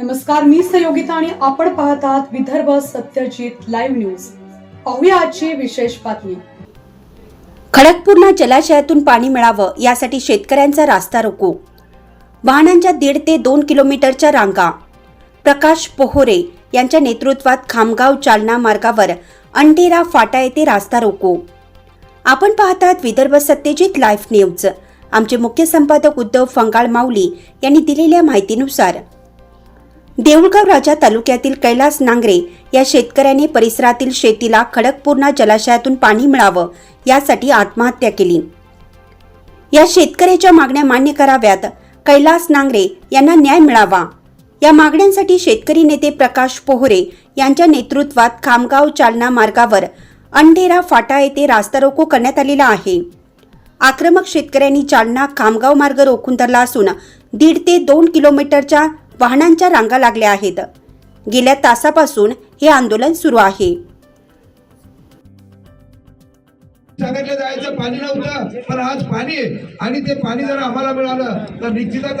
नमस्कार मी सहयोगिता आणि आपण पाहत आहात विदर्भ सत्यजित लाईव्ह न्यूज. पाहूया आजची विशेष बातमी. खडकपूर्णा जलाशयातून पाणी मिळावं यासाठी शेतकऱ्यांचा रास्ता रोको. वाहनांच्या दीड ते दोन किलोमीटरच्या रांगा. प्रकाश पोहोरे यांच्या नेतृत्वात खामगाव चालना मार्गावर अंटेरा फाटा येथे रास्ता रोको. आपण पाहतात विदर्भ सत्यजित लाईव्ह न्यूज. आमचे मुख्य संपादक उद्धव फंगाळ माऊली यांनी दिलेल्या माहितीनुसार देऊळगाव राजा तालुक्यातील कैलास नांगरे या शेतकऱ्याने परिसरातील शेतीला खडकपूर्णा जलाशयातून पाणी मिळावं यासाठी आत्महत्या केली. या शेतकऱ्याच्या मागण्या मान्य कराव्यात. कैलास नांगरे यांना न्याय मिळावा. या मागण्यांसाठी शेतकरी नेते प्रकाश पोहरे यांच्या नेतृत्वात खामगाव चालना मार्गावर अंढेरा फाटा येथे रास्ता रोको करण्यात आलेला आहे. आक्रमक शेतकऱ्यांनी चालना खामगाव मार्ग रोखून धरला असून दीड ते दोन किलोमीटरच्या वाहनांच्या रांगा लागल्या आहेत. गेल्या तासापासून हे आंदोलन सुरू आहे. सांगितलं जायचं पाणी नव्हतं पण आज पाणी आहे आणि ते पाणी जर आम्हाला मिळालं तर निश्चितच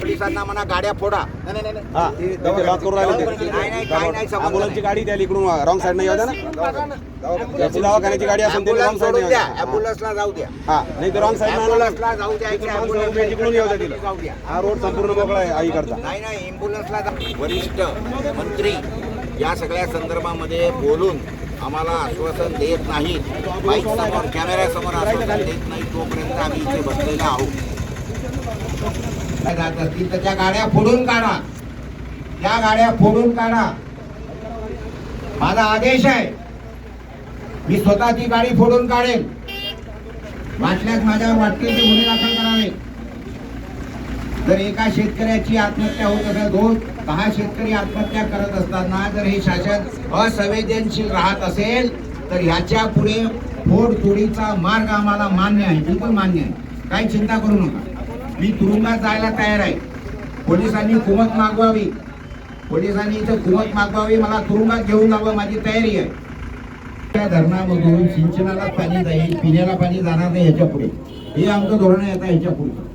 पोलिसांना म्हणा गाड्या फोडा. नाही नाही, नाही हा ते लॉक करून राहिले ते. नाही नाही काय नाही संबंध ॲम्ब्युलन्सची गाडी द्याल इकडून रॉंग साईडनं येऊ द्या ना. याची दवाखान्याची गाडी असेल ते रॉंग ॲम्ब्युलन्स सोडून साईडनं द्या ॲम्ब्युलन्सला जाऊ द्या. हा नाही तर रॉंग साईडनं ॲम्ब्युलन्सला जाऊ द्या की ॲम्ब्युलन्स तिकडून येऊ द्या तिला. जाऊ द्या. हा रोड संपूर्ण मोकळा आहे आई करता नाही नाही ॲम्ब्युलन्सला जा वरिष्ठ मंत्री या सगळ्या संदर्भामध्ये बोलून आम्हाला आश्वासन देत नाहीत. बाईक समोर कॅमेऱ्यासमोर आश्वासन देत नाही. तोपर्यंत आम्ही इथे बसलेले आहोत. जात असतील तर त्या गाड्या फोडून काढा. त्या गाड्या फोडून काढा. माझा आदेश आहे. मी स्वतः ती गाडी फोडून काढेन वाटल्यास माझ्यावर वाटतील ते गुन्हे दाखल करावे. जर एका शेतकऱ्याची आत्महत्या होत असेल दोन दहा शेतकरी आत्महत्या करत असताना जर हे शासन असंवेदनशील राहत असेल तर ह्याच्या पुढे फोडतोडीचा मार्ग आम्हाला मान्य आहे. बिलकुल मान्य आहे. काही चिंता करू नका. मी तुरुंगात जायला तयार आहे. पोलिसांनी कुमत मागवावी. पोलिसांनी इथं कुमत मागवावी. मला तुरुंगात घेऊन जावं माझी तयारी आहे. त्या धरणामधून सिंचनाला पाणी जाईल पिण्याला पाणी जाणार नाही ह्याच्या पुढे हे आमचं धोरण आहे आता ह्याच्या पुढे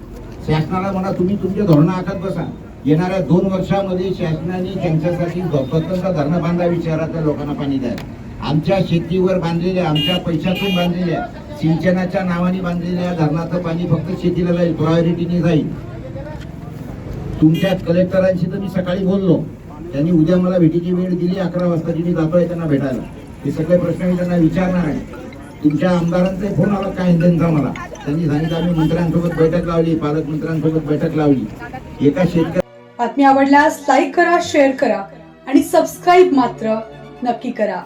शासनाला म्हणा तुम्ही तुमचे धोरणं आखत बसा. येणाऱ्या दोन वर्षामध्ये शासनाने त्यांच्यासाठी स्वतंत्र धरणं बांधावी शहरातल्या लोकांना पाणी द्यायला. आमच्या शेतीवर बांधलेल्या आमच्या पैशातून बांधलेल्या सिंचनाच्या नावाने बांधलेल्या धरणाचं पाणी फक्त शेतीला जाईल प्रायोरिटीने जाईल. तुमच्या कलेक्टरांशी तर मी सकाळी बोललो. त्यांनी उद्या मला भेटीची वेळ दिली अकरा वाजताची मी जातोय त्यांना भेटायला. हे सगळे प्रश्न मी त्यांना विचारणार आहे. तुमच्या आमदारांचे फोन आला काय त्यांचा मला? त्यांनी सांगितलं आम्ही मंत्र्यांसोबत बैठक लावली पालकमंत्र्यांसोबत बैठक लावली. एका शेतकऱ्या बातमी आवडल्यास लाईक करा शेअर करा आणि सबस्क्राईब मात्र नक्की करा.